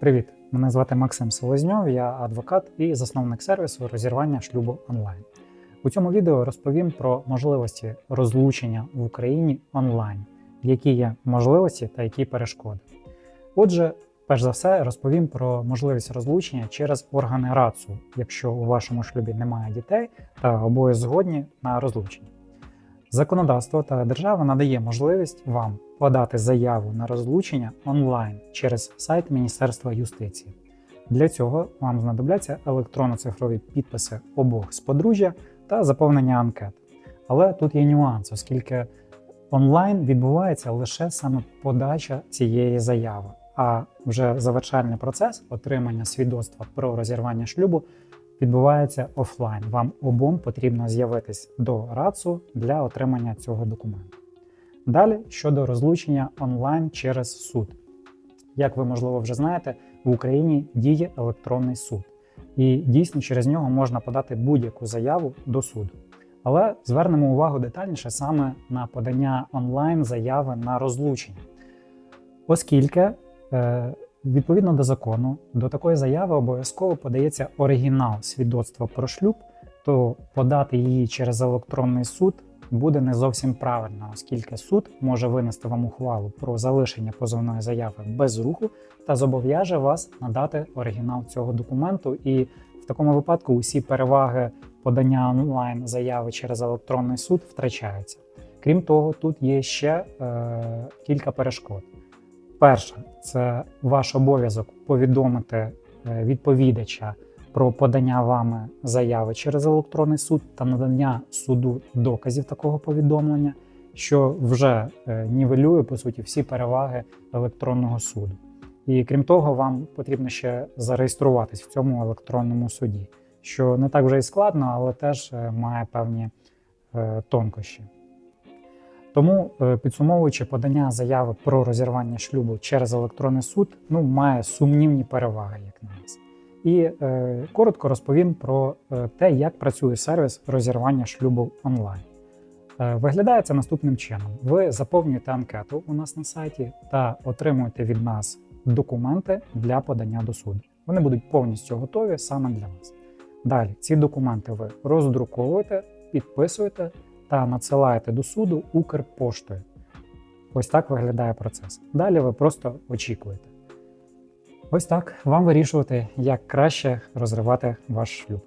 Привіт! Мене звати Максим Солозньов, я адвокат і засновник сервісу розірвання шлюбу онлайн. У цьому відео розповім про можливості розлучення в Україні онлайн, які є можливості та які перешкоди. Отже, перш за все, розповім про можливість розлучення через органи РАЦУ, якщо у вашому шлюбі немає дітей та обоє згодні на розлучення. Законодавство та держава надає можливість вам подати заяву на розлучення онлайн через сайт Міністерства юстиції. Для цього вам знадобляться електронно-цифрові підписи обох з подружжя та заповнення анкет. Але тут є нюанс, оскільки онлайн відбувається лише саме подача цієї заяви, а вже завершальний процес отримання свідоцтва про розірвання шлюбу відбувається офлайн. Вам обом потрібно з'явитись до РАЦУ для отримання цього документу. Далі щодо розлучення онлайн через суд. Як ви, можливо, вже знаєте, в Україні діє електронний суд, і дійсно через нього можна подати будь-яку заяву до суду. Але звернемо увагу детальніше саме на подання онлайн заяви на розлучення, оскільки е, відповідно до закону до такої заяви обов'язково подається оригінал свідоцтва про шлюб, то подати її через електронний суд буде не зовсім правильно, оскільки суд може винести вам ухвалу про залишення позовної заяви без руху та зобов'яже вас надати оригінал цього документу. І в такому випадку усі переваги подання онлайн заяви через електронний суд втрачаються. Крім того, тут є ще е, кілька перешкод. Перше, це ваш обов'язок повідомити е, відповідача про подання вами заяви через електронний суд та надання суду доказів такого повідомлення, що вже е, нівелює по суті всі переваги електронного суду. І крім того, вам потрібно ще зареєструватись в цьому електронному суді, що не так вже і складно, але теж е, має певні тонкощі. Тому, е, підсумовуючи подання заяви про розірвання шлюбу через електронний суд, ну має сумнівні переваги, як на нас. І е, коротко розповім про е, те, як працює сервіс розірвання шлюбу онлайн. Е, виглядає це наступним чином: ви заповнюєте анкету у нас на сайті та отримуєте від нас документи для подання до суду. Вони будуть повністю готові саме для вас. Далі ці документи ви роздруковуєте, підписуєте та надсилаєте до суду Укрпоштою. Ось так виглядає процес. Далі ви просто очікуєте. Ось так вам вирішувати, як краще розривати ваш шлюб.